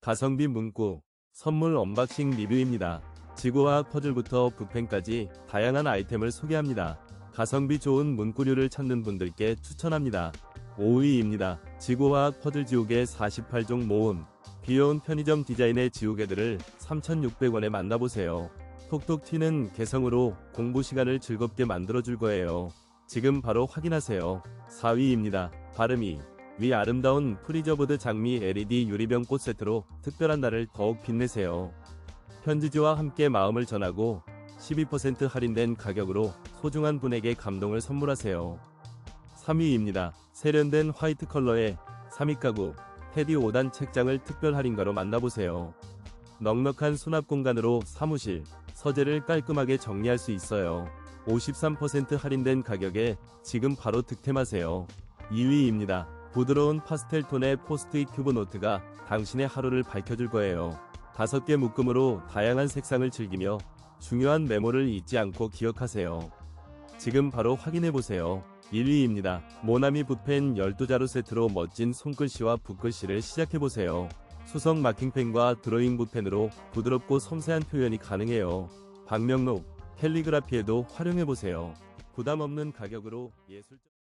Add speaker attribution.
Speaker 1: 가성비 문구 선물 언박싱 리뷰입니다. 지구화학 퍼즐부터 붓펜까지 다양한 아이템을 소개합니다. 가성비 좋은 문구류를 찾는 분들께 추천합니다. 5위입니다. 지구화학 퍼즐 지우개 48종 모음 귀여운 편의점 디자인의 지우개들을 3,600원에 만나보세요. 톡톡 튀는 개성으로 공부 시간을 즐겁게 만들어줄 거예요. 지금 바로 확인하세요. 4위입니다. 바르미 위 아름다운 프리저보드 장미 LED 유리병 꽃 세트로 특별한 날을 더욱 빛내세요. 편지지와 함께 마음을 전하고 12% 할인된 가격으로 소중한 분에게 감동을 선물하세요. 3위입니다. 세련된 화이트 컬러의 3위 가구 테디 5단 책장을 특별 할인가로 만나보세요. 넉넉한 수납 공간으로 사무실, 서재를 깔끔하게 정리할 수 있어요. 53% 할인된 가격에 지금 바로 득템하세요. 2위입니다. 부드러운 파스텔 톤의 포스트잇 큐브 노트가 당신의 하루를 밝혀줄 거예요. 5개 묶음으로 다양한 색상을 즐기며 중요한 메모를 잊지 않고 기억하세요. 지금 바로 확인해보세요. 1위입니다. 모나미 붓펜 12자루 세트로 멋진 손글씨와 붓글씨를 시작해보세요. 수성 마킹펜과 드로잉 붓펜으로 부드럽고 섬세한 표현이 가능해요. 박명록, 캘리그라피에도 활용해보세요. 부담 없는 가격으로 예술적